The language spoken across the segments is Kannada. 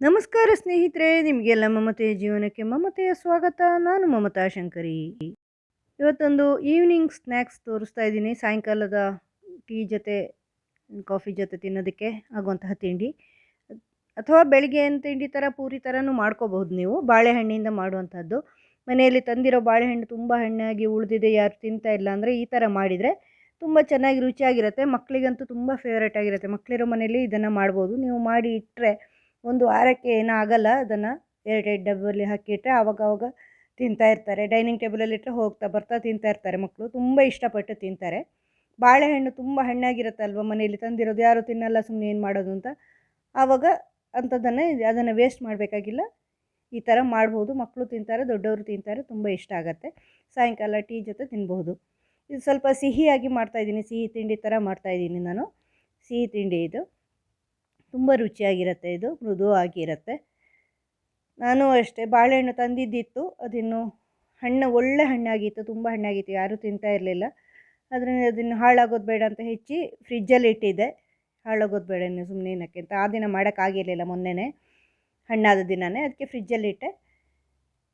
ನಮಸ್ಕಾರ ಸ್ನೇಹಿತರೆ, ನಿಮಗೆಲ್ಲ ಮಮತೆಯ ಜೀವನಕ್ಕೆ ಮಮತೆಯ ಸ್ವಾಗತ. ನಾನು ಮಮತಾ ಶಂಕರಿ. ಇವತ್ತೊಂದು ಈವ್ನಿಂಗ್ ಸ್ನ್ಯಾಕ್ಸ್ ತೋರಿಸ್ತಾ ಇದ್ದೀನಿ. ಸಾಯಂಕಾಲದ ಟೀ ಜೊತೆ ಕಾಫಿ ಜೊತೆ ತಿನ್ನೋದಕ್ಕೆ ಆಗುವಂತಹ ತಿಂಡಿ. ಅಥವಾ ಬೆಳಿಗ್ಗೆ ತಿಂಡಿ ಥರ ಪೂರಿ ಥರನೂ ಮಾಡ್ಕೋಬಹುದು ನೀವು. ಬಾಳೆಹಣ್ಣಿಂದ ಮಾಡುವಂಥದ್ದು ಮನೆಯಲ್ಲಿ ತಂದಿರೋ ಬಾಳೆಹಣ್ಣು ತುಂಬ ಹಣ್ಣಾಗಿ ಉಳಿದಿದೆ. ಯಾರು ತಿಂತಾ ಇಲ್ಲ ಅಂದರೆ ಈ ಥರ ಮಾಡಿದರೆ ತುಂಬ ಚೆನ್ನಾಗಿ ರುಚಿಯಾಗಿರುತ್ತೆ. ಮಕ್ಕಳಿಗಂತೂ ತುಂಬ ಫೇವ್ರೇಟ್ ಆಗಿರುತ್ತೆ. ಮಕ್ಕಳಿರೋ ಮನೆಯಲ್ಲಿ ಇದನ್ನು ಮಾಡ್ಬೋದು. ನೀವು ಮಾಡಿ ಇಟ್ಟರೆ ಒಂದು ವಾರಕ್ಕೆ ಏನೂ ಆಗಲ್ಲ ಅದನ್ನು ಎರಡೆರಡು ಡಬ್ಬಲ್ಲಿ ಹಾಕಿಟ್ಟರೆ ಆವಾಗ ಆವಾಗ ತಿಂತಾ ಇರ್ತಾರೆ. ಡೈನಿಂಗ್ ಟೇಬಲಲ್ಲಿ ಇಟ್ಟರೆ ಹೋಗ್ತಾ ಬರ್ತಾ ತಿಂತಾ ಇರ್ತಾರೆ ಮಕ್ಕಳು. ತುಂಬ ಇಷ್ಟಪಟ್ಟು ತಿಂತಾರೆ. ಬಾಳೆಹಣ್ಣು ತುಂಬ ಹಣ್ಣಾಗಿರುತ್ತಲ್ವ ಮನೆಯಲ್ಲಿ ತಂದಿರೋದು. ಯಾರು ತಿನ್ನಲ್ಲ ಸುಮ್ಮನೆ ಏನು ಮಾಡೋದು ಅಂತ. ಆವಾಗ ಅಂಥದ್ದನ್ನು ಅದನ್ನು ವೇಸ್ಟ್ ಮಾಡಬೇಕಾಗಿಲ್ಲ. ಈ ಥರ ಮಾಡ್ಬೋದು. ಮಕ್ಕಳು ತಿಂತಾರೆ, ದೊಡ್ಡವರು ತಿಂತಾರೆ, ತುಂಬ ಇಷ್ಟ ಆಗುತ್ತೆ. ಸಾಯಂಕಾಲ ಟೀ ಜೊತೆ ತಿನ್ಬಹುದು ಇದು ಸ್ವಲ್ಪ ಸಿಹಿಯಾಗಿ ಮಾಡ್ತಾಯಿದ್ದೀನಿ ಸಿಹಿ ತಿಂಡಿ ಥರ ಮಾಡ್ತಾಯಿದ್ದೀನಿ ನಾನು. ಸಿಹಿ ತಿಂಡಿ ಇದು. ತುಂಬ ರುಚಿಯಾಗಿರುತ್ತೆ ಇದು, ಮೃದುವಾಗಿರುತ್ತೆ. ನಾನು ಅಷ್ಟೇ, ಬಾಳೆಹಣ್ಣು ತಂದಿದ್ದಿತ್ತು, ಅದಿನ್ನು ಹಣ್ಣು, ಒಳ್ಳೆ ಹಣ್ಣಾಗಿತ್ತು, ತುಂಬ ಹಣ್ಣಾಗಿತ್ತು, ಯಾರೂ ತಿಂತಾ ಇರಲಿಲ್ಲ. ಅದರಿಂದ ಅದನ್ನು ಹಾಳಾಗೋದು ಬೇಡ ಅಂತ ಹೆಚ್ಚಿ ಫ್ರಿಜ್ಜಲ್ಲಿ ಇಟ್ಟಿದ್ದೆ. ಹಾಳಾಗೋದು ಬೇಡ ಇನ್ನು ಸುಮ್ಮನೆ ಏನಕ್ಕೆ ಅಂತ. ಆ ದಿನ ಮಾಡೋಕ್ಕಾಗಿರಲಿಲ್ಲ ಮೊನ್ನೆನೇ, ಹಣ್ಣಾದ ದಿನವೇ ಅದಕ್ಕೆ ಫ್ರಿಜ್ಜಲ್ಲಿ ಇಟ್ಟೆ.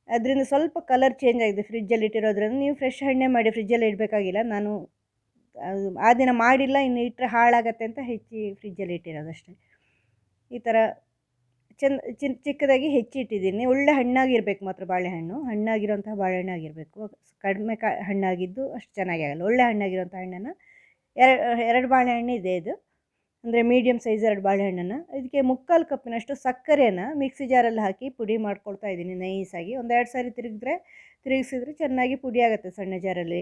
ಅದರಿಂದ ಸ್ವಲ್ಪ ಕಲರ್ ಚೇಂಜ್ ಆಗಿದೆ ಫ್ರಿಜ್ಜಲ್ಲಿ ಇಟ್ಟಿರೋದ್ರಿಂದ. ನೀವು ಫ್ರೆಶ್ ಹಣ್ಣೆ ಮಾಡಿ ಫ್ರಿಜ್ಜಲ್ಲಿ ಇಡಬೇಕಾಗಿಲ್ಲ. ನಾನು ಆ ದಿನ ಮಾಡಿಲ್ಲ, ಇನ್ನು ಇಟ್ಟರೆ ಹಾಳಾಗತ್ತೆ ಅಂತ ಹೆಚ್ಚಿ ಫ್ರಿಜ್ಜಲ್ಲಿ ಇಟ್ಟಿರೋದಷ್ಟೇ ಈ ಥರ ಚೆಂದ, ಚಿನ್, ಚಿಕ್ಕದಾಗಿ ಹೆಚ್ಚಿಟ್ಟಿದ್ದೀನಿ. ಒಳ್ಳೆ ಹಣ್ಣಾಗಿರ್ಬೇಕು ಮಾತ್ರ ಬಾಳೆಹಣ್ಣು. ಹಣ್ಣಾಗಿರೋಂತಹ ಬಾಳೆಹಣ್ಣು ಆಗಿರಬೇಕು. ಕಡಿಮೆ ಕ, ಹಣ್ಣಾಗಿದ್ದು ಅಷ್ಟು ಚೆನ್ನಾಗಿ ಆಗಲ್ಲ. ಒಳ್ಳೆ ಹಣ್ಣಾಗಿರೋಂಥ ಹಣ್ಣನ್ನು ಎರಡು ಎರಡು ಬಾಳೆಹಣ್ಣು ಇದೆ ಇದು. ಅಂದರೆ ಮೀಡಿಯಮ್ ಸೈಜ್ ಎರಡು ಬಾಳೆಹಣ್ಣನ್ನು. ಇದಕ್ಕೆ ಮುಕ್ಕಾಲು ಕಪ್ಪಿನಷ್ಟು ಸಕ್ಕರೆನ ಮಿಕ್ಸಿ ಜಾರಲ್ಲಿ ಹಾಕಿ ಪುಡಿ ಮಾಡ್ಕೊಳ್ತಾ ಇದ್ದೀನಿ ನೈಸಾಗಿ. ಒಂದು ಎರಡು ಸಾರಿ ತಿರುಗಿದ್ರೆ, ತಿರುಗಿಸಿದ್ರೆ ಚೆನ್ನಾಗಿ ಪುಡಿ ಆಗುತ್ತೆ ಸಣ್ಣ ಜಾರಲ್ಲಿ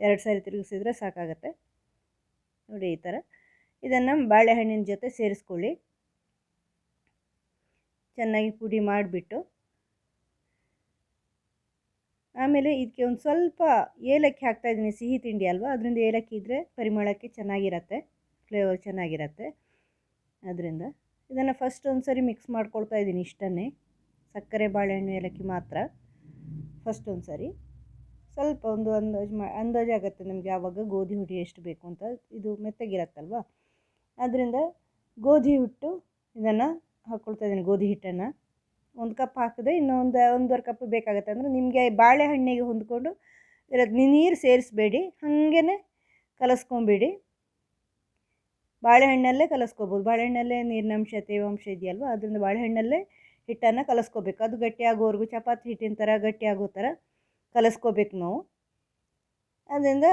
ಎರಡು ಸಾರಿ ತಿರುಗಿಸಿದ್ರೆ ಸಾಕಾಗುತ್ತೆ. ನೋಡಿ ಈ ಥರ ಇದನ್ನು ಬಾಳೆಹಣ್ಣಿನ ಜೊತೆ ಸೇರಿಸ್ಕೊಳ್ಳಿ. ಚೆನ್ನಾಗಿ ಪುಡಿ ಮಾಡಿಬಿಟ್ಟು ಆಮೇಲೆ ಇದಕ್ಕೆ ಒಂದು ಸ್ವಲ್ಪ ಏಲಕ್ಕಿ ಹಾಕ್ತಾಯಿದ್ದೀನಿ ಸಿಹಿ ತಿಂಡಿ ಅಲ್ವಾ? ಅದರಿಂದ ಏಲಕ್ಕಿ ಇದ್ದರೆ ಪರಿಮಳಕ್ಕೆ ಚೆನ್ನಾಗಿರತ್ತೆ ಫ್ಲೇವರ್ ಚೆನ್ನಾಗಿರತ್ತೆ. ಅದರಿಂದ ಇದನ್ನು ಫಸ್ಟ್ ಒಂದು ಸರಿ ಮಿಕ್ಸ್ ಮಾಡ್ಕೊಳ್ತಾ ಇದ್ದೀನಿ ಇಷ್ಟನ್ನೇ. ಸಕ್ಕರೆ, ಬಾಳೆಹಣ್ಣು, ಏಲಕ್ಕಿ ಮಾತ್ರ. ಫಸ್ಟ್ ಒಂದು ಸರಿ ಸ್ವಲ್ಪ ಒಂದು ಅಂದಾಜು ಮಾ ಅಂದಾಜಾಗುತ್ತೆ ನಮಗೆ ಆವಾಗ ಗೋಧಿ ಹುಡಿ ಎಷ್ಟು ಬೇಕು ಅಂತ. ಇದು ಮೆತ್ತಗಿರತ್ತಲ್ವ? ಅದರಿಂದ ಗೋಧಿ ಹಿಟ್ಟು ಇದನ್ನು ಹಾಕ್ಕೊಳ್ತಾ ಇದ್ದೀನಿ ಗೋಧಿ ಹಿಟ್ಟನ್ನು. ಒಂದು ಕಪ್ ಹಾಕಿದೆ ಇನ್ನೊಂದು ಒಂದು ಒಂದೂವರೆ ಕಪ್ ಬೇಕಾಗುತ್ತೆ. ಅಂದರೆ ನಿಮಗೆ ಬಾಳೆಹಣ್ಣಿಗೆ ಹೊಂದ್ಕೊಂಡು ಇರೋದು ನೀರು ಸೇರಿಸ್ಬೇಡಿ. ಹಾಗೇ ಕಲಸ್ಕೊಂಬಿಡಿ. ಬಾಳೆಹಣ್ಣಲ್ಲೇ ಕಲಸ್ಕೋಬೋದು. ಬಾಳೆಹಣ್ಣಲ್ಲೇ ನೀರಿನಂಶ ತೇವಾಂಶ ಇದೆಯಲ್ವ? ಅದರಿಂದ ಬಾಳೆಹಣ್ಣಲ್ಲೇ ಹಿಟ್ಟನ್ನು ಕಲಸ್ಕೋಬೇಕು. ಅದು ಗಟ್ಟಿಯಾಗೋವರೆಗೂ ಚಪಾತಿ ಹಿಟ್ಟಿನ ಥರ ಗಟ್ಟಿಯಾಗೋ ಥರ ಕಲಸ್ಕೋಬೇಕು ನಾವು. ಅದರಿಂದ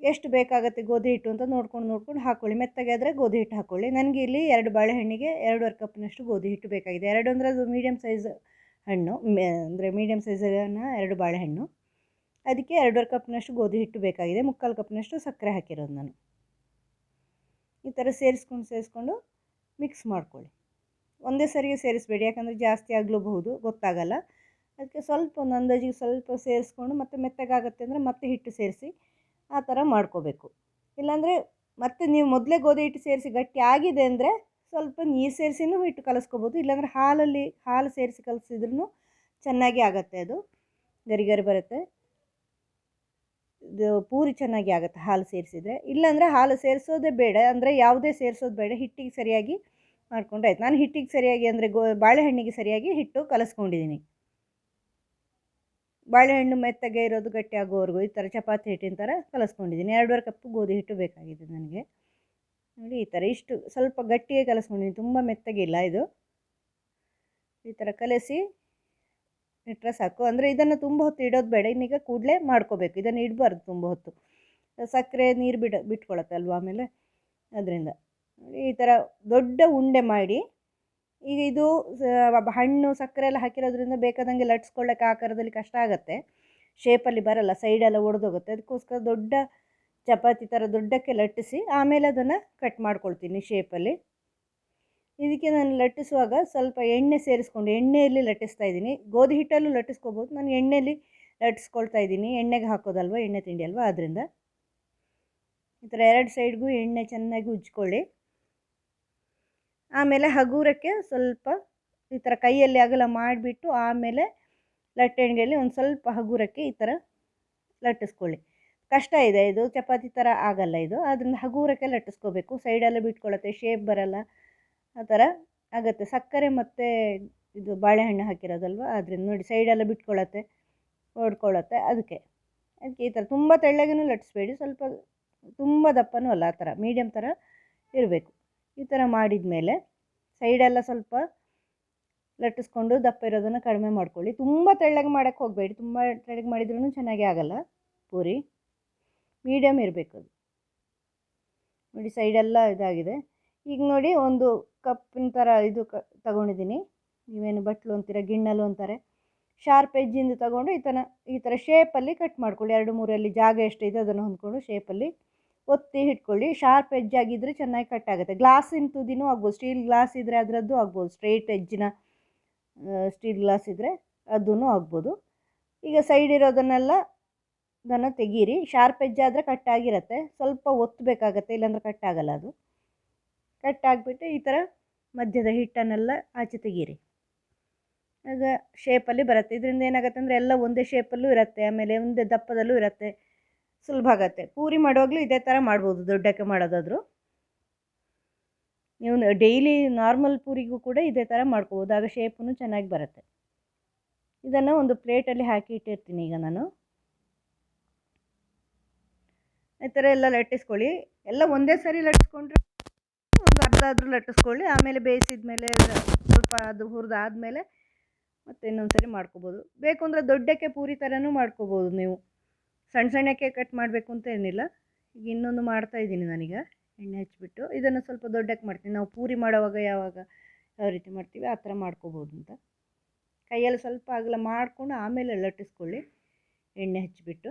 ಎಷ್ಟು ಬೇಕಾಗುತ್ತೆ ಗೋಧಿ ಹಿಟ್ಟು ಅಂತ ನೋಡ್ಕೊಂಡು ನೋಡ್ಕೊಂಡು ಹಾಕ್ಕೊಳ್ಳಿ ಮೆತ್ತಗೆ ಆದರೆ ಗೋಧಿ ಹಿಟ್ಟು ಹಾಕ್ಕೊಳ್ಳಿ ನನಗೆ ಇಲ್ಲಿ ಎರಡು ಬಾಳೆಹಣ್ಣಿಗೆ ಎರಡೂವರೆ ಕಪ್ನಷ್ಟು ಗೋಧಿ ಹಿಟ್ಟು ಬೇಕಾಗಿದೆ. ಎರಡು ಅಂದರೆ ಅದು ಮೀಡಿಯಮ್ ಸೈಜ್ ಹಣ್ಣು. ಅಂದರೆ ಮೀಡಿಯಮ್ ಸೈಜನ್ನ ಎರಡು ಬಾಳೆಹಣ್ಣು. ಅದಕ್ಕೆ ಎರಡೂವರೆ ಕಪ್ನಷ್ಟು ಗೋಧಿ ಹಿಟ್ಟು ಬೇಕಾಗಿದೆ. ಮುಕ್ಕಾಲು ಕಪ್ನಷ್ಟು ಸಕ್ಕರೆ ಹಾಕಿರೋದು ನಾನು. ಈ ಥರ ಸೇರಿಸ್ಕೊಂಡು ಸೇರಿಸ್ಕೊಂಡು ಮಿಕ್ಸ್ ಮಾಡ್ಕೊಳ್ಳಿ. ಒಂದೇ ಸರಿಗೆ ಸೇರಿಸಬೇಡಿ. ಯಾಕಂದರೆ ಜಾಸ್ತಿ ಆಗಲೂಬಹುದು. ಗೊತ್ತಾಗಲ್ಲ. ಅದಕ್ಕೆ ಸ್ವಲ್ಪ ಒಂದು ಅಂದಾಜಿಗೆ ಸ್ವಲ್ಪ ಸೇರಿಸ್ಕೊಂಡು ಮತ್ತೆ ಮೆತ್ತಗಾಗುತ್ತೆ ಅಂದರೆ ಮತ್ತೆ ಹಿಟ್ಟು ಸೇರಿಸಿ ಆ ಥರ ಮಾಡ್ಕೋಬೇಕು. ಇಲ್ಲಾಂದರೆ ಮತ್ತೆ ನೀವು ಮೊದಲೇ ಗೋಧಿ ಹಿಟ್ಟು ಸೇರಿಸಿ ಗಟ್ಟಿ ಆಗಿದೆ ಅಂದರೆ ಸ್ವಲ್ಪ ನೀರು ಸೇರಿಸಿನೂ ಹಿಟ್ಟು ಕಲಸ್ಕೋಬೋದು. ಇಲ್ಲಾಂದರೆ ಹಾಲಲ್ಲಿ ಹಾಲು ಸೇರಿಸಿ ಕಲಸಿದ್ರೂ ಚೆನ್ನಾಗಿ ಆಗುತ್ತೆ ಅದು. ಗರಿ ಗರಿ ಬರುತ್ತೆ. ಇದು ಪೂರಿ ಚೆನ್ನಾಗಿ ಆಗುತ್ತೆ ಹಾಲು ಸೇರಿಸಿದರೆ. ಇಲ್ಲಾಂದರೆ ಹಾಲು ಸೇರಿಸೋದೇ ಬೇಡ, ಅಂದರೆ ಯಾವುದೇ ಸೇರಿಸೋದು ಬೇಡ. ಹಿಟ್ಟಿಗೆ ಸರಿಯಾಗಿ ಮಾಡ್ಕೊಂಡ್ರೆ ಆಯ್ತು. ನಾನು ಹಿಟ್ಟಿಗೆ ಸರಿಯಾಗಿ ಅಂದರೆ ಗೋ ಬಾಳೆಹಣ್ಣಿಗೆ ಸರಿಯಾಗಿ ಹಿಟ್ಟು ಕಲಸ್ಕೊಂಡಿದ್ದೀನಿ ಬಾಳೆಹಣ್ಣು ಮೆತ್ತಗೆ ಇರೋದು ಗಟ್ಟಿ ಆಗೋವರೆಗೂ ಈ ಥರ ಚಪಾತಿ ಹಿಟ್ಟಿನ ಥರ ಕಲಸ್ಕೊಂಡಿದ್ದೀನಿ. ಎರಡೂವರೆ ಕಪ್ಪು ಗೋಧಿ ಹಿಟ್ಟು ಬೇಕಾಗಿದೆ ನನಗೆ. ನೋಡಿ ಈ ಥರ ಇಷ್ಟು ಸ್ವಲ್ಪ ಗಟ್ಟಿಗೆ ಕಲಸ್ಕೊಂಡಿದ್ದೀನಿ. ತುಂಬ ಮೆತ್ತಗಿಲ್ಲ ಇದು. ಈ ಥರ ಕಲಸಿ ಇಟ್ಟರೆ ಸಾಕು. ಅಂದರೆ ಇದನ್ನು ತುಂಬ ಹೊತ್ತು ಇಡೋದು ಬೇಡ. ಇನ್ನೀಗ ಕೂಡಲೇ ಮಾಡ್ಕೋಬೇಕು. ಇದನ್ನು ಇಡಬಾರ್ದು ತುಂಬ ಹೊತ್ತು. ಸಕ್ಕರೆ, ನೀರು ಬಿಡ ಬಿಟ್ಕೊಳತ್ತಲ್ವ ಆಮೇಲೆ? ಅದರಿಂದ. ಈ ಥರ ದೊಡ್ಡ ಉಂಡೆ ಮಾಡಿ ಈಗ ಇದು ಹಣ್ಣು ಸಕ್ಕರೆ ಎಲ್ಲ ಹಾಕಿರೋದ್ರಿಂದ ಬೇಕಾದಂಗೆ ಲಟ್ಸ್ಕೊಳ್ಳೋಕೆ ಆಕಾರದಲ್ಲಿ ಕಷ್ಟ ಆಗುತ್ತೆ. ಶೇಪಲ್ಲಿ ಬರಲ್ಲ ಸೈಡೆಲ್ಲ ಒಡೆದೋಗುತ್ತೆ. ಅದಕ್ಕೋಸ್ಕರ ದೊಡ್ಡ ಚಪಾತಿ ಥರ ದೊಡ್ಡಕ್ಕೆ ಲಟ್ಟಿಸಿ, ಆಮೇಲೆ ಅದನ್ನು ಕಟ್ ಮಾಡ್ಕೊಳ್ತೀನಿ ಶೇಪಲ್ಲಿ ಇದಕ್ಕೆ ನಾನು ಲಟ್ಟಿಸುವಾಗ ಸ್ವಲ್ಪ ಎಣ್ಣೆ ಸೇರಿಸ್ಕೊಂಡು, ಎಣ್ಣೆಯಲ್ಲಿ ಲಟ್ಟಿಸ್ತಾ ಇದ್ದೀನಿ. ಗೋಧಿ ಹಿಟ್ಟಲ್ಲೂ ಲಟ್ಟಿಸ್ಕೋಬೋದು. ನಾನು ಎಣ್ಣೆಯಲ್ಲಿ ಲಟ್ಟಿಸ್ಕೊಳ್ತಾ ಇದ್ದೀನಿ. ಎಣ್ಣೆಗೆ ಹಾಕೋದಲ್ವ, ಎಣ್ಣೆ ತಿಂಡಿ ಅಲ್ವ? ಆದ್ದರಿಂದ ಈ ಥರ ಎರಡು ಸೈಡ್ಗೂ ಎಣ್ಣೆ ಚೆನ್ನಾಗಿ ಉಜ್ಕೊಳ್ಳಿ. ಆಮೇಲೆ ಹಗುರಕ್ಕೆ ಸ್ವಲ್ಪ ಈ ಥರ ಕೈಯಲ್ಲಿ ಅಗಲ ಮಾಡಿಬಿಟ್ಟು ಆಮೇಲೆ ಲಟ್ಟಣಿಗೆಯಲ್ಲಿ ಒಂದು ಸ್ವಲ್ಪ ಹಗುರಕ್ಕೆ ಈ ಥರ ಲಟ್ಟಿಸ್ಕೊಳ್ಳಿ. ಕಷ್ಟ ಇದೆ ಇದು, ಚಪಾತಿ ಥರ ಆಗಲ್ಲ ಇದು. ಅದರಿಂದ ಹಗೂರಕ್ಕೆ ಲಟ್ಟಿಸ್ಕೋಬೇಕು. ಸೈಡೆಲ್ಲ ಬಿಟ್ಕೊಳ್ಳುತ್ತೆ ಶೇಪ್ ಬರಲ್ಲ. ಆ ಥರ ಆಗುತ್ತೆ. ಸಕ್ಕರೆ ಮತ್ತು ಇದು ಬಾಳೆಹಣ್ಣು ಹಾಕಿರೋದಲ್ವ? ಅದರಿಂದ ನೋಡಿ, ಸೈಡೆಲ್ಲ ಬಿಟ್ಕೊಳ್ಳುತ್ತೆ ಹೊಡ್ಕೊಳ್ಳುತ್ತೆ ಅದಕ್ಕೆ ಅದಕ್ಕೆ ಈ ಥರ ತುಂಬ ತೆಳ್ಳಗೂ ಲಟ್ಟಿಸ್ಬೇಡಿ. ಸ್ವಲ್ಪ, ತುಂಬ ದಪ್ಪನೂ ಅಲ್ಲ, ಆ ಥರ. ಮೀಡಿಯಮ್ ಥರ ಇರಬೇಕು. ಈ ಥರ ಮಾಡಿದ ಮೇಲೆ ಸೈಡೆಲ್ಲ ಸ್ವಲ್ಪ ಲಟ್ಟಿಸ್ಕೊಂಡು ದಪ್ಪ ಇರೋದನ್ನು ಕಡಿಮೆ ಮಾಡ್ಕೊಳ್ಳಿ. ತುಂಬ ತೆಳ್ಳಗೆ ಮಾಡೋಕ್ಕೆ ಹೋಗಬೇಡಿ. ತುಂಬ ತೆಳ್ಳಗೆ ಮಾಡಿದ್ರೂ ಚೆನ್ನಾಗಿ ಆಗಲ್ಲ ಪೂರಿ. ಮೀಡಿಯಮ್ ಇರಬೇಕು ಅದು. ನೋಡಿ ಸೈಡೆಲ್ಲ ಇದಾಗಿದೆ. ಈಗ ನೋಡಿ ಒಂದು ಕಪ್ಪಿನ ಥರ ಇದು ಕ ತಗೊಂಡಿದ್ದೀನಿ. ನೀವೇನು ಬಟ್ಲು ಅಂತೀರ, ಗಿಣ್ಣಲು ಅಂತಾರೆ. ಶಾರ್ಪ್ ಎಜ್ಜಿಂದ ತಗೊಂಡು ಈ ಥರ ಈ ಥರ ಶೇಪಲ್ಲಿ ಕಟ್ ಮಾಡ್ಕೊಳ್ಳಿ. ಎರಡು ಮೂರಲ್ಲಿ ಜಾಗ ಎಷ್ಟಿದೆ ಅದನ್ನು ಹೊಂದ್ಕೊಂಡು ಶೇಪಲ್ಲಿ ಒತ್ತಿ ಇಟ್ಕೊಳ್ಳಿ ಶಾರ್ಪ್ ಎಜ್ ಆಗಿದ್ದರೆ ಚೆನ್ನಾಗಿ ಕಟ್ ಆಗುತ್ತೆ. ಗ್ಲಾಸಿನ ತುದಿನೂ ಆಗ್ಬೋದು. ಸ್ಟೀಲ್ ಗ್ಲಾಸ್ ಇದ್ದರೆ ಅದರದ್ದು ಆಗ್ಬೋದು. ಸ್ಟ್ರೈಟ್ ಎಜ್ಜಿನ ಸ್ಟೀಲ್ ಗ್ಲಾಸ್ ಇದ್ದರೆ ಅದೂ ಆಗ್ಬೋದು. ಈಗ ಸೈಡ್ ಇರೋದನ್ನೆಲ್ಲ ಅದನ್ನು ತೆಗೀರಿ. ಶಾರ್ಪ್ ಎಜ್ ಆದರೆ ಕಟ್ ಆಗಿರುತ್ತೆ. ಸ್ವಲ್ಪ ಒತ್ತಬೇಕಾಗತ್ತೆ ಇಲ್ಲಾಂದ್ರೆ ಕಟ್ ಆಗಲ್ಲ ಅದು. ಕಟ್ ಆಗಿಬಿಟ್ಟು ಈ ಥರ ಮಧ್ಯದ ಹಿಟ್ಟನ್ನೆಲ್ಲ ಆಚೆ ತೆಗೀರಿ. ಆಗ ಶೇಪಲ್ಲಿ ಬರುತ್ತೆ. ಇದರಿಂದ ಏನಾಗುತ್ತೆ ಅಂದರೆ ಎಲ್ಲ ಒಂದೇ ಶೇಪಲ್ಲೂ ಇರುತ್ತೆ. ಆಮೇಲೆ ಒಂದೇ ದಪ್ಪದಲ್ಲೂ ಇರುತ್ತೆ. ಸುಲಭ ಆಗುತ್ತೆ. ಪೂರಿ ಮಾಡುವಾಗಲೂ ಇದೇ ಥರ ಮಾಡ್ಬೋದು, ದೊಡ್ಡಕ್ಕೆ ಮಾಡೋದಾದರೂ. ನೀವು ಡೈಲಿ ನಾರ್ಮಲ್ ಪೂರಿಗೂ ಕೂಡ ಇದೇ ಥರ ಮಾಡ್ಕೋಬೋದು, ಆಗ ಶೇಪೂ ಚೆನ್ನಾಗಿ ಬರುತ್ತೆ. ಇದನ್ನು ಒಂದು ಪ್ಲೇಟಲ್ಲಿ ಹಾಕಿ ಇಟ್ಟಿರ್ತೀನಿ ಈಗ ನಾನು. ಈ ಥರ ಎಲ್ಲ ಲಟ್ಟಿಸ್ಕೊಳ್ಳಿ. ಎಲ್ಲ ಒಂದೇ ಸರಿ ಲಟ್ಟಿಸ್ಕೊಂಡ್ರೆ ಒಂದು ಅರ್ಧ ಆದರೂ ಲಟ್ಟಿಸ್ಕೊಳ್ಳಿ, ಆಮೇಲೆ ಬೇಯಿಸಿದ ಮೇಲೆ ಸ್ವಲ್ಪ ಅದು ಹುರಿದಾದ್ಮೇಲೆ ಮತ್ತೆ ಇನ್ನೊಂದು ಸರಿ ಮಾಡ್ಕೋಬೋದು. ಬೇಕು ಅಂದರೆ ದೊಡ್ಡಕ್ಕೆ ಪೂರಿ ಥರನೂ ಮಾಡ್ಕೋಬೋದು ನೀವು. ಸಣ್ಣ ಸಣ್ಣಕ್ಕೆ ಕಟ್ ಮಾಡಬೇಕು ಅಂತ ಏನಿಲ್ಲ. ಈಗ ಇನ್ನೊಂದು ಮಾಡ್ತಾ ಇದ್ದೀನಿ ನಾನೀಗ. ಎಣ್ಣೆ ಹಚ್ಚಿಬಿಟ್ಟು ಇದನ್ನು ಸ್ವಲ್ಪ ದೊಡ್ಡಕ್ಕೆ ಮಾಡ್ತೀನಿ. ನಾವು ಪೂರಿ ಮಾಡೋವಾಗ ಯಾವಾಗ ಯಾವ ರೀತಿ ಮಾಡ್ತೀವಿ ಆ ಥರ ಮಾಡ್ಕೋಬೋದು ಅಂತ. ಕೈಯಲ್ಲಿ ಸ್ವಲ್ಪ ಆಗಲ್ಲ ಮಾಡಿಕೊಂಡು ಆಮೇಲೆ ಲಟ್ಟಿಸ್ಕೊಳ್ಳಿ. ಎಣ್ಣೆ ಹಚ್ಚಿಬಿಟ್ಟು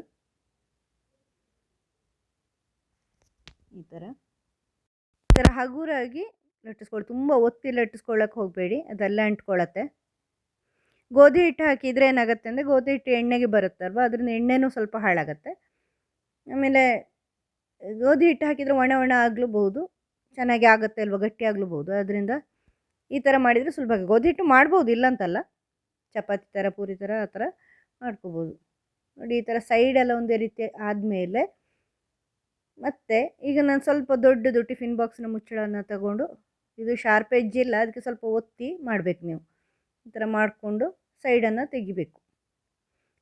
ಈ ಥರ. ಈ ಥರ ಹಗುರಾಗಿ ಲಟ್ಟಿಸ್ಕೊಳ್ಳಿ. ತುಂಬ ಒತ್ತಿ ಲಟ್ಟಿಸ್ಕೊಳ್ಳೋಕೆ ಹೋಗಬೇಡಿ. ಅದೆಲ್ಲ ಅಂಟ್ಕೊಳ್ಳುತ್ತೆ. ಗೋಧಿ ಹಿಟ್ಟು ಹಾಕಿದರೆ ಏನಾಗುತ್ತೆ ಅಂದರೆ ಗೋಧಿ ಹಿಟ್ಟು ಎಣ್ಣೆಗೆ ಬರುತ್ತಲ್ವ? ಅದರಿಂದ ಎಣ್ಣೆನೂ ಸ್ವಲ್ಪ ಹಾಳಾಗುತ್ತೆ. ಆಮೇಲೆ ಗೋಧಿ ಹಿಟ್ಟು ಹಾಕಿದರೆ ಒಣ ಒಣ ಆಗ್ಲೂಬಹುದು, ಚೆನ್ನಾಗಿ ಆಗುತ್ತೆ ಅಲ್ವ, ಗಟ್ಟಿ ಆಗ್ಲೂಬಹುದು. ಅದರಿಂದ ಈ ಥರ ಮಾಡಿದರೆ ಸುಲಭ ಗೋಧಿ ಹಿಟ್ಟು ಮಾಡ್ಬೋದು ಇಲ್ಲ ಅಂತಲ್ಲ ಚಪಾತಿ ಥರ ಪೂರಿ ಥರ ಆ ಥರ ಮಾಡ್ಕೋಬೋದು. ನೋಡಿ, ಈ ಥರ ಸೈಡೆಲ್ಲ ಒಂದೇ ರೀತಿ ಆದಮೇಲೆ ಮತ್ತು ಈಗ ನಾನು ಸ್ವಲ್ಪ ದೊಡ್ಡದು ಟಿಫಿನ್ ಬಾಕ್ಸ್ನ ಮುಚ್ಚಳನ್ನು ತಗೊಂಡು, ಇದು ಶಾರ್ಪ್ ಎಜ್ ಇಲ್ಲ, ಅದಕ್ಕೆ ಸ್ವಲ್ಪ ಒತ್ತಿ ಮಾಡಬೇಕು ನೀವು. ಈ ಥರ ಮಾಡಿಕೊಂಡು ಸೈಡನ್ನು ತೆಗಿಬೇಕು.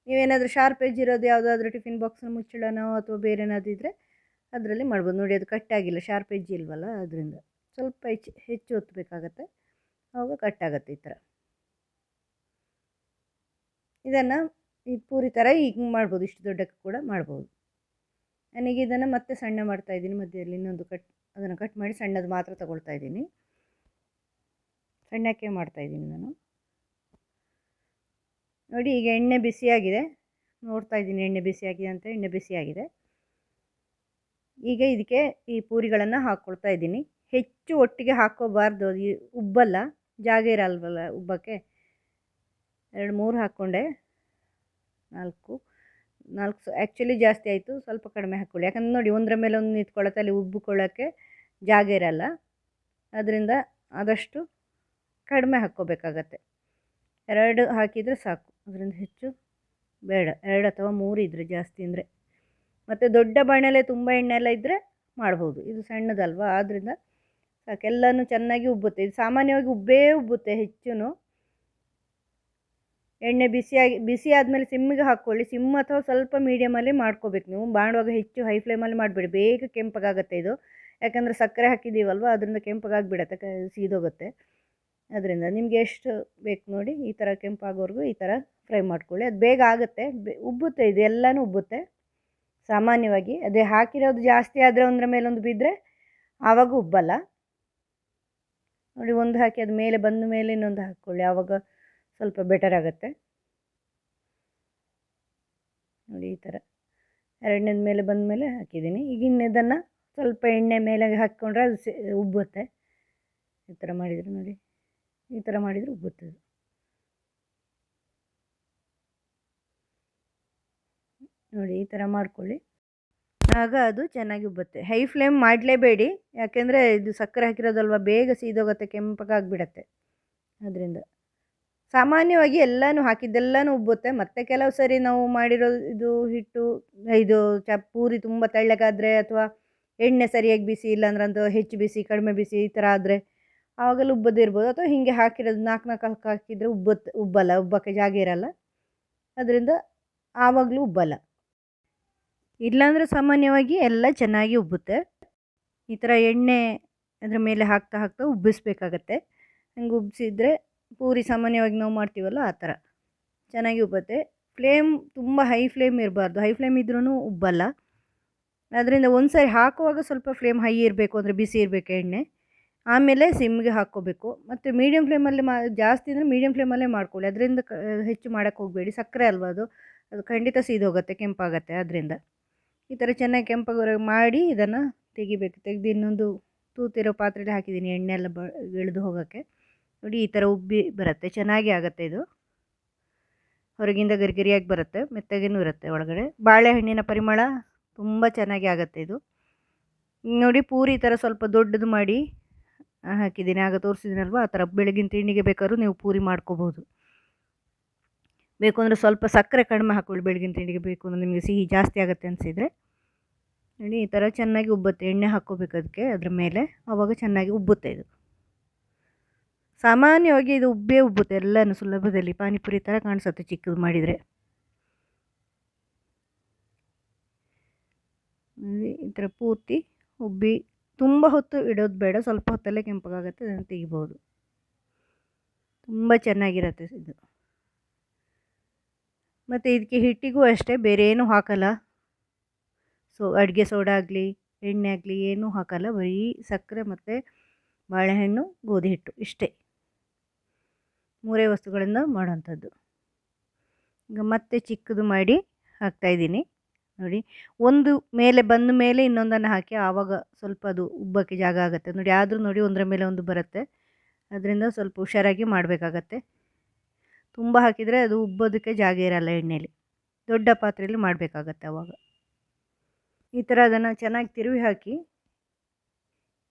ನೀವೇನಾದರೂ ಶಾರ್ಪ್ ಎಜ್ ಇರೋದು ಯಾವುದಾದ್ರೂ ಟಿಫಿನ್ ಬಾಕ್ಸ್ನ ಮುಚ್ಚಳನೋ ಅಥವಾ ಬೇರೆ ಏನಾದರೂ ಇದ್ದರೆ ಅದರಲ್ಲಿ ಮಾಡ್ಬೋದು. ನೋಡಿ, ಅದು ಕಟ್ಟಾಗಿಲ್ಲ ಶಾರ್ಪ್ ಎಜ್ ಇಲ್ವಲ್ಲ ಅದರಿಂದ. ಸ್ವಲ್ಪ ಹೆಚ್ಚು ಹೆಚ್ಚು ಒತ್ತಬೇಕಾಗತ್ತೆ ಆವಾಗ ಕಟ್ಟಾಗತ್ತೆ ಈ ಥರ. ಇದನ್ನು ಈ ಪೂರಿ ಥರ ಈಗ ಮಾಡ್ಬೋದು. ಇಷ್ಟು ದೊಡ್ಡಕ್ಕೆ ಕೂಡ ಮಾಡ್ಬೋದು. ನನಗೆ ಇದನ್ನು ಮತ್ತೆ ಸಣ್ಣ ಮಾಡ್ತಾ ಇದ್ದೀನಿ. ಮಧ್ಯದಲ್ಲಿ ಇನ್ನೊಂದು ಕಟ್ ಅದನ್ನು ಕಟ್ ಮಾಡಿ ಸಣ್ಣದು ಮಾತ್ರ ತಗೊಳ್ತಾ ಇದ್ದೀನಿ. ಸಣ್ಣಕ್ಕೆ ಮಾಡ್ತಾ ಇದ್ದೀನಿ ನಾನು. ನೋಡಿ ಈಗ ಎಣ್ಣೆ ಬಿಸಿಯಾಗಿದೆ. ನೋಡ್ತಾ ಇದ್ದೀನಿ ಎಣ್ಣೆ ಬಿಸಿಯಾಗಿದೆ ಅಂತ ಎಣ್ಣೆ ಬಿಸಿಯಾಗಿದೆ. ಈಗ ಇದಕ್ಕೆ ಈ ಪೂರಿಗಳನ್ನು ಹಾಕ್ಕೊಳ್ತಾ ಇದ್ದೀನಿ. ಹೆಚ್ಚು ಒಟ್ಟಿಗೆ ಹಾಕ್ಕೋಬಾರ್ದು. ಅದು ಉಬ್ಬಲ್ಲ, ಜಾಗ ಇರಲ್ವಲ್ಲ ಉಬ್ಬಕ್ಕೆ. ಎರಡು, ಮೂರು ಹಾಕ್ಕೊಂಡೆ. ನಾಲ್ಕು ನಾಲ್ಕು ಆ್ಯಕ್ಚುಲಿ ಜಾಸ್ತಿ ಆಯಿತು. ಸ್ವಲ್ಪ ಕಡಿಮೆ ಹಾಕ್ಕೊಳ್ಳಿ. ಯಾಕಂದ್ರೆ ನೋಡಿ ಒಂದರ ಮೇಲೆ ಒಂದು ನಿಂತ್ಕೊಳ್ಳುತ್ತೆ ಅಲ್ಲಿ ಉಬ್ಬಿಕೊಳ್ಳೋಕ್ಕೆ ಜಾಗ ಇರಲ್ಲ. ಅದರಿಂದ ಆದಷ್ಟು ಕಡಿಮೆ ಹಾಕ್ಕೋಬೇಕಾಗತ್ತೆ. ಎರಡು ಹಾಕಿದರೆ ಸಾಕು. ಅದರಿಂದ ಹೆಚ್ಚು ಬೇಡ. ಎರಡು ಅಥವಾ ಮೂರು ಇದ್ದರೆ ಜಾಸ್ತಿ ಅಂದರೆ. ಮತ್ತು ದೊಡ್ಡ ಬಾಣಲೆ ತುಂಬ ಎಣ್ಣೆ ಎಲ್ಲ ಇದ್ದರೆ ಮಾಡ್ಬೋದು. ಇದು ಸಣ್ಣದಲ್ವಾ? ಆದ್ದರಿಂದ ಸಾಕೆಲ್ಲನೂ ಚೆನ್ನಾಗಿ ಉಬ್ಬುತ್ತೆ. ಇದು ಸಾಮಾನ್ಯವಾಗಿ ಉಬ್ಬೇ ಉಬ್ಬುತ್ತೆ ಹೆಚ್ಚು ಎಣ್ಣೆ ಬಿಸಿಯಾಗಿ, ಬಿಸಿ ಆದಮೇಲೆ ಸಿಮ್ಮಿಗೆ ಹಾಕ್ಕೊಳ್ಳಿ. ಸಿಮ್ ಅಥವಾ ಸ್ವಲ್ಪ ಮೀಡಿಯಮಲ್ಲಿ ಮಾಡ್ಕೋಬೇಕು ನೀವು. ಮಾಡುವಾಗ ಹೆಚ್ಚು ಹೈ ಫ್ಲೇಮಲ್ಲಿ ಮಾಡಬೇಡಿ. ಬೇಗ ಕೆಂಪಗಾಗುತ್ತೆ ಇದು. ಯಾಕಂದರೆ ಸಕ್ಕರೆ ಹಾಕಿದ್ದೀವಲ್ವ? ಅದರಿಂದ ಕೆಂಪಗಾಗಿಬಿಡತ್ತೆ ಸೀದೋಗುತ್ತೆ. ಅದರಿಂದ ನಿಮಗೆ ಎಷ್ಟು ಬೇಕು ನೋಡಿ ಈ ಥರ ಕೆಂಪಾಗೋವರೆಗೂ ಈ ಥರ ಫ್ರೈ ಮಾಡ್ಕೊಳ್ಳಿ. ಅದು ಬೇಗ ಆಗುತ್ತೆ. ಉಬ್ಬುತ್ತೆ ಇದೆಲ್ಲನೂ ಉಬ್ಬುತ್ತೆ. ಸಾಮಾನ್ಯವಾಗಿ ಅದೇ ಹಾಕಿರೋದು ಜಾಸ್ತಿ ಆದರೆ ಒಂದರ ಮೇಲೊಂದು ಬಿದ್ದರೆ ಆವಾಗ ಉಬ್ಬಲ್ಲ. ನೋಡಿ ಒಂದು ಹಾಕಿ ಅದು ಮೇಲೆ ಬಂದ ಮೇಲೆ ಇನ್ನೊಂದು ಹಾಕ್ಕೊಳ್ಳಿ. ಆವಾಗ ಸ್ವಲ್ಪ ಬೆಟರ್ ಆಗುತ್ತೆ. ನೋಡಿ ಈ ಥರ ಎರಡನೇದ ಮೇಲೆ ಬಂದ ಮೇಲೆ ಹಾಕಿದ್ದೀನಿ. ಈಗ ಸ್ವಲ್ಪ ಎಣ್ಣೆ ಮೇಲೆ ಹಾಕ್ಕೊಂಡ್ರೆ ಅದು ಉಬ್ಬುತ್ತೆ. ಈ ಥರ ಮಾಡಿದರೆ ನೋಡಿ. ಈ ಥರ ಮಾಡಿದರೆ ಉಬ್ಬುತ್ತೆ ನೋಡಿ ಈ ಥರ ಮಾಡ್ಕೊಳ್ಳಿ. ಆಗ ಅದು ಚೆನ್ನಾಗಿ ಉಬ್ಬುತ್ತೆ. High flame ಮಾಡಲೇಬೇಡಿ. ಯಾಕೆಂದರೆ ಇದು ಸಕ್ಕರೆ ಹಾಕಿರೋದಲ್ವ, ಬೇಗ ಸೀದೋಗುತ್ತೆ, ಕೆಂಪಗಾಗಿಬಿಡತ್ತೆ. ಅದರಿಂದ ಸಾಮಾನ್ಯವಾಗಿ ಎಲ್ಲನೂ ಹಾಕಿದ್ದೆಲ್ಲನೂ ಉಬ್ಬುತ್ತೆ. ಮತ್ತು ಕೆಲವು ಸರಿ ನಾವು ಮಾಡಿರೋ ಇದು ಹಿಟ್ಟು, ಇದು ಚ ಪೂರಿ ತುಂಬ ತೆಳ್ಳಗಾದರೆ ಅಥವಾ ಎಣ್ಣೆ ಸರಿಯಾಗಿ ಬಿಸಿ ಇಲ್ಲಾಂದ್ರೆ ಅದು ಹೆಚ್ಚು ಬಿಸಿ, ಕಡಿಮೆ ಬಿಸಿ ಈ ಥರ ಆದರೆ ಆವಾಗೆಲ್ಲ ಉಬ್ಬದಿರ್ಬೋದು ಅಥವಾ ಹೀಗೆ ಹಾಕಿರೋದು ನಾಲ್ಕು ನಾಲ್ಕು ಹಾಕಿ ಹಾಕಿದರೆ ಉಬ್ಬತ್ತೆ ಉಬ್ಬಲ್ಲ, ಉಬ್ಬಕ್ಕೆ ಜಾಗ ಇರಲ್ಲ. ಅದರಿಂದ ಆವಾಗಲೂ ಉಬ್ಬಲ್ಲ. ಇಲ್ಲಾಂದರೆ ಸಾಮಾನ್ಯವಾಗಿ ಎಲ್ಲ ಚೆನ್ನಾಗಿ ಉಬ್ಬುತ್ತೆ. ಈ ಥರ ಎಣ್ಣೆ ಅದ್ರ ಮೇಲೆ ಹಾಕ್ತಾ ಹಾಕ್ತಾ ಉಬ್ಬಿಸ್ಬೇಕಾಗತ್ತೆ. ಹಂಗೆ ಉಬ್ಬಿಸಿದ್ರೆ ಪೂರಿ ಸಾಮಾನ್ಯವಾಗಿ ನಾವು ಮಾಡ್ತೀವಲ್ಲ ಆ ಥರ. ಚೆನ್ನಾಗಿ ಉಬ್ಬುತ್ತೆ. ಫ್ಲೇಮ್ ತುಂಬ ಹೈ ಫ್ಲೇಮ್ ಇರಬಾರ್ದು. ಹೈ ಫ್ಲೇಮ್ ಇದ್ರೂ ಉಬ್ಬಲ್ಲ. ಅದರಿಂದ ಒಂದು ಸಾರಿ ಹಾಕುವಾಗ ಸ್ವಲ್ಪ ಫ್ಲೇಮ್ ಹೈ ಇರಬೇಕು, ಅಂದರೆ ಬಿಸಿ ಇರಬೇಕು ಎಣ್ಣೆ. ಆಮೇಲೆ ಸಿಮ್ಗೆ ಹಾಕ್ಕೋಬೇಕು. ಮತ್ತು ಮೀಡಿಯಮ್ ಫ್ಲೇಮಲ್ಲಿ ಮಾ, ಜಾಸ್ತಿ ಅಂದರೆ ಮೀಡಿಯಮ್ ಫ್ಲೇಮಲ್ಲೇ ಮಾಡ್ಕೊಳ್ಳಿ. ಅದರಿಂದ ಕ, ಹೆಚ್ಚು ಮಾಡೋಕ್ಕೆ ಹೋಗಬೇಡಿ. ಸಕ್ಕರೆ ಅಲ್ವಾ ಅದು? ಅದು ಖಂಡಿತ ಸೀದೋಗುತ್ತೆ, ಕೆಂಪಾಗತ್ತೆ ಅದರಿಂದ. ಈ ಥರ ಚೆನ್ನಾಗಿ ಕೆಂಪಾಗಿ ಮಾಡಿ ಇದನ್ನು ತೆಗಿಬೇಕು. ತೆಗೆದು ಇನ್ನೊಂದು ತೂತಿರೋ ಪಾತ್ರೆಯಲ್ಲಿ ಹಾಕಿದ್ದೀನಿ ಎಣ್ಣೆ ಎಲ್ಲ ಬ, ಇಳಿದು ಹೋಗೋಕ್ಕೆ. ನೋಡಿ ಈ ಥರ ಉಬ್ಬಿ ಬರುತ್ತೆ. ಚೆನ್ನಾಗಿ ಆಗುತ್ತೆ ಇದು. ಹೊರಗಿಂದ ಗರಿಗರಿಯಾಗಿ ಬರುತ್ತೆ, ಮೆತ್ತಗೇನು ಇರುತ್ತೆ ಒಳಗಡೆ. ಬಾಳೆಹಣ್ಣಿನ ಪರಿಮಳ ತುಂಬ ಚೆನ್ನಾಗಿ ಆಗುತ್ತೆ ಇದು. ನೋಡಿ ಪೂರಿ ಥರ ಸ್ವಲ್ಪ ದೊಡ್ಡದು ಮಾಡಿ ಹಾಕಿದ್ದೀನಿ ಆಗ ತೋರಿಸಿದ್ದೀನಲ್ವ ಆ ಥರ ಬೆಳಗಿನ ತಿಂಡಿಗೆ ಬೇಕಾದ್ರೂ ನೀವು ಪೂರಿ ಮಾಡ್ಕೋಬೋದು. ಬೇಕು ಅಂದರೆ ಸ್ವಲ್ಪ ಸಕ್ಕರೆ ಕಡಿಮೆ ಹಾಕ್ಕೊಳ್ಳಿ ಬೆಳಗಿನ ತಿಂಡಿಗೆ ಬೇಕು ಅಂದರೆ ನಿಮಗೆ ಸಿಹಿ ಜಾಸ್ತಿ ಆಗುತ್ತೆ ಅನಿಸಿದರೆ. ನೋಡಿ, ಈ ಥರ ಚೆನ್ನಾಗಿ ಉಬ್ಬುತ್ತೆ. ಎಣ್ಣೆ ಹಾಕ್ಕೋಬೇಕು ಅದಕ್ಕೆ, ಅದ್ರ ಮೇಲೆ. ಆವಾಗ ಚೆನ್ನಾಗಿ ಉಬ್ಬುತ್ತೆ ಇದು. ಸಾಮಾನ್ಯವಾಗಿ ಇದು ಉಬ್ಬೇ ಉಬ್ಬುತ್ತೆ ಎಲ್ಲನೂ ಸುಲಭದಲ್ಲಿ. ಪಾನಿಪುರಿ ಥರ ಕಾಣಿಸುತ್ತೆ ಚಿಕ್ಕದು ಮಾಡಿದರೆ. ಈ ಥರ ಪೂರ್ತಿ ಉಬ್ಬಿ ತುಂಬ ಹೊತ್ತು ಇಡೋದು ಬೇಡ, ಸ್ವಲ್ಪ ಹೊತ್ತಲ್ಲೇ ಕೆಂಪಗಾಗುತ್ತೆ ಅದನ್ನು ತೆಗಿಬೋದು. ತುಂಬ ಚೆನ್ನಾಗಿರುತ್ತೆ ಇದು. ಮತ್ತು ಇದಕ್ಕೆ ಹಿಟ್ಟಿಗೂ ಅಷ್ಟೇ ಬೇರೆ ಏನೂ ಹಾಕಲ್ಲ. ಸೊ, ಅಡುಗೆ ಸೋಡಾ ಆಗಲಿ, ಎಣ್ಣೆ ಆಗಲಿ, ಏನೂ ಹಾಕಲ್ಲ, ಬರೀ ಸಕ್ಕರೆ ಮತ್ತು ಬಾಳೆಹಣ್ಣು, ಗೋಧಿ ಹಿಟ್ಟು, ಇಷ್ಟೇ. ಮೂರೇ ವಸ್ತುಗಳಿಂದ ಮಾಡೋವಂಥದ್ದು ಈಗ ಮತ್ತೆ ಚಿಕ್ಕದು ಮಾಡಿ ಹಾಕ್ತಾಯಿದ್ದೀನಿ ನೋಡಿ. ಒಂದು ಮೇಲೆ ಬಂದ ಮೇಲೆ ಇನ್ನೊಂದನ್ನು ಹಾಕಿ ಆವಾಗ ಸ್ವಲ್ಪ ಅದು ಉಬ್ಬಕ್ಕೆ ಜಾಗ ಆಗುತ್ತೆ. ನೋಡಿ, ಆದರೂ ನೋಡಿ ಒಂದರ ಮೇಲೆ ಒಂದು ಬರುತ್ತೆ. ಅದರಿಂದ ಸ್ವಲ್ಪ ಹುಷಾರಾಗಿ ಮಾಡಬೇಕಾಗತ್ತೆ. ತುಂಬ ಹಾಕಿದರೆ ಅದು ಉಬ್ಬೋದಕ್ಕೆ ಜಾಗ ಇರಲ್ಲ ಎಣ್ಣೆಯಲ್ಲಿ ದೊಡ್ಡ ಪಾತ್ರೆಯಲ್ಲಿ ಮಾಡಬೇಕಾಗತ್ತೆ ಆವಾಗ. ಈ ಥರ ಅದನ್ನು ಚೆನ್ನಾಗಿ ತಿರುವಿ ಹಾಕಿ,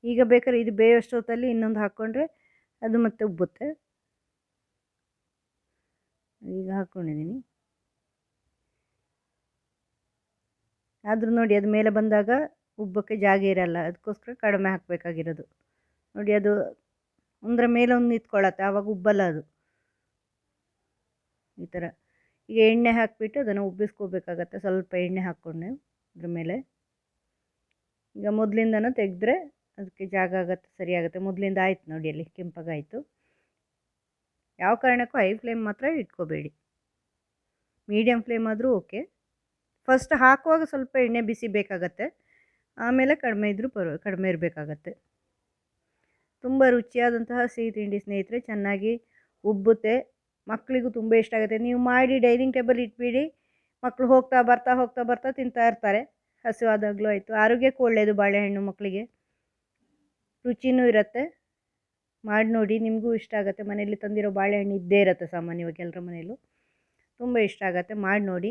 ಈಗ ಬೇಕಾದ್ರೆ ಇದು ಬೇಯೋಷ್ಟೊತ್ತಲ್ಲಿ ಇನ್ನೊಂದು ಹಾಕ್ಕೊಂಡ್ರೆ ಅದು ಮತ್ತೆ ಉಬ್ಬುತ್ತೆ. ಈಗ ಹಾಕ್ಕೊಂಡಿದ್ದೀನಿ ಆದರೂ ನೋಡಿ ಅದು ಮೇಲೆ ಬಂದಾಗ ಉಬ್ಬಕ್ಕೆ ಜಾಗ ಇರಲ್ಲ. ಅದಕ್ಕೋಸ್ಕರ ಕಡಿಮೆ ಹಾಕಬೇಕಾಗಿರೋದು. ನೋಡಿ ಅದು ಒಂದರ ಮೇಲೆ ಒಂದು ನಿಂತ್ಕೊಳ್ಳತ್ತೆ ಆವಾಗ ಉಬ್ಬಲ್ಲ ಅದು. ಈ ಥರ ಈಗ ಎಣ್ಣೆ ಹಾಕಿಬಿಟ್ಟು ಅದನ್ನು ಉಬ್ಬಿಸ್ಕೋಬೇಕಾಗತ್ತೆ. ಸ್ವಲ್ಪ ಎಣ್ಣೆ ಹಾಕ್ಕೊಂಡು ಅದ್ರ ಮೇಲೆ. ಈಗ ಮೊದಲಿಂದನೂ ತೆಗೆದ್ರೆ ಅದಕ್ಕೆ ಜಾಗ ಆಗುತ್ತೆ ಸರಿಯಾಗುತ್ತೆ ಮೊದಲಿಂದ ಆಯ್ತು ನೋಡಿ ಅಲ್ಲಿ, ಕೆಂಪಾಗಾಯಿತು. ಯಾವ ಕಾರಣಕ್ಕೂ ಹೈ ಫ್ಲೇಮ್ ಮಾತ್ರ ಇಟ್ಕೋಬೇಡಿ. ಮೀಡಿಯಮ್ ಫ್ಲೇಮ್ ಆದರೂ ಓಕೆ ಫಸ್ಟ್ ಹಾಕುವಾಗ ಸ್ವಲ್ಪ ಎಣ್ಣೆ ಬಿಸಿ ಬೇಕಾಗತ್ತೆ. ಆಮೇಲೆ ಕಡಿಮೆ ಇದ್ದರೂ ಪರ್ವ ಕಡಿಮೆ ಇರಬೇಕಾಗತ್ತೆ. ತುಂಬ ರುಚಿಯಾದಂತಹ ಸಿಹಿ ತಿಂಡಿ ಸ್ನೇಹಿತರೆ, ಚೆನ್ನಾಗಿ ಉಬ್ಬುತ್ತೆ. ಮಕ್ಕಳಿಗೂ ತುಂಬ ಇಷ್ಟ ಆಗುತ್ತೆ. ನೀವು ಮಾಡಿ ಡೈನಿಂಗ್ ಟೇಬಲ್ ಇಟ್ಬಿಡಿ. ಮಕ್ಕಳು ಹೋಗ್ತಾ ಬರ್ತಾ ಹೋಗ್ತಾ ಬರ್ತಾ ತಿಂತಾ ಇರ್ತಾರೆ. ಹಸಿವಾದಾಗಲೂ ಆಯಿತು. ಆರೋಗ್ಯಕ್ಕೂ ಒಳ್ಳೆಯದು ಬಾಳೆಹಣ್ಣು ಮಕ್ಕಳಿಗೆ ರುಚಿನೂ ಇರುತ್ತೆ. ಮಾಡಿ ನೋಡಿ, ನಿಮಗೂ ಇಷ್ಟ ಆಗುತ್ತೆ. ಮನೆಯಲ್ಲಿ ತಂದಿರೋ ಬಾಳೆಹಣ್ಣು ಇದ್ದೇ ಇರುತ್ತೆ ಸಾಮಾನ್ಯವಾಗಿ ಎಲ್ಲರ ಮನೆಯಲ್ಲೂ. ತುಂಬ ಇಷ್ಟ ಆಗುತ್ತೆ. ಮಾಡಿ ನೋಡಿ.